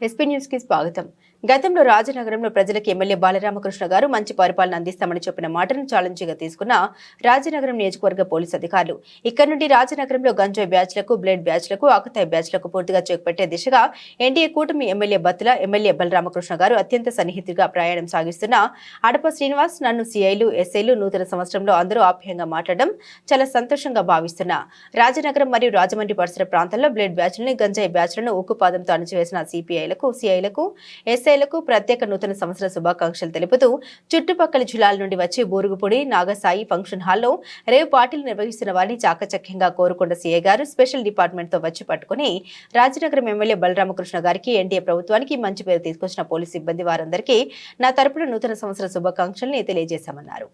SP న్యూస్కి స్వాగతం. గతంలో రాజనగరంలో ప్రజలకు ఎమ్మెల్యే బాలరామకృష్ణ గారు మంచి పరిపాలన అందిస్తామని చెప్పిన మాటను ఛాలెంజ్గా తీసుకున్న రాజనగరం నియోజకవర్గ పోలీసు అధికారులు. ఇక్కడ నుండి రాజనగరంలో గంజాయి బ్యాచ్లకు బ్లేడ్ బ్యాచ్లకు ఆకతాయి బ్యాచ్లకు పూర్తిగా చెక్ పెట్టే దిశగా ఎన్డీఏ కూటమి ఎమ్మెల్యే బత్తుల ఎమ్మెల్యే బలరామకృష్ణ గారు అత్యంత సన్నిహితుడిగా ప్రయాణం సాగిస్తున్న అడప శ్రీనివాస్ నన్ను సీఐలు ఎస్ఐలు నూతన సంవత్సరంలో అందరూ ఆప్యాయంగా మాట్లాడడం చాలా సంతోషంగా భావిస్తున్నా రాజనగరం మరియు రాజమండ్రి పరిసర ప్రాంతాల్లో బ్లేడ్ బ్యాచ్లని గంజాయి బ్యాచ్లను ఉక్కుపాదంతో అణచివేసిన సిపిఐ సిపిఐలకు సిఐలకు ఎస్ఐలకు ప్రత్యేక నూతన సంవత్సర శుభాకాంక్షలు తెలుపుతూ చుట్టుపక్కల జిల్లాల నుండి వచ్చి బూరుగుపూడి నాగసాయి ఫంక్షన్ హాల్లో రేవు పార్టీలు నిర్వహిస్తున్న వారిని చాకచక్యంగా కోరుకొండ సిఐ గారు స్పెషల్ డిపార్ట్మెంట్తో వచ్చి పట్టుకుని రాజనగరం ఎమ్మెల్యే బలరామకృష్ణ గారికి ఎన్డీఏ ప్రభుత్వానికి మంచి పేరు తీసుకొచ్చిన పోలీసు సిబ్బంది వారందరికీ నా తరపున నూతన సంవత్సర శుభాకాంక్షల్ని తెలియజేశామన్నారు.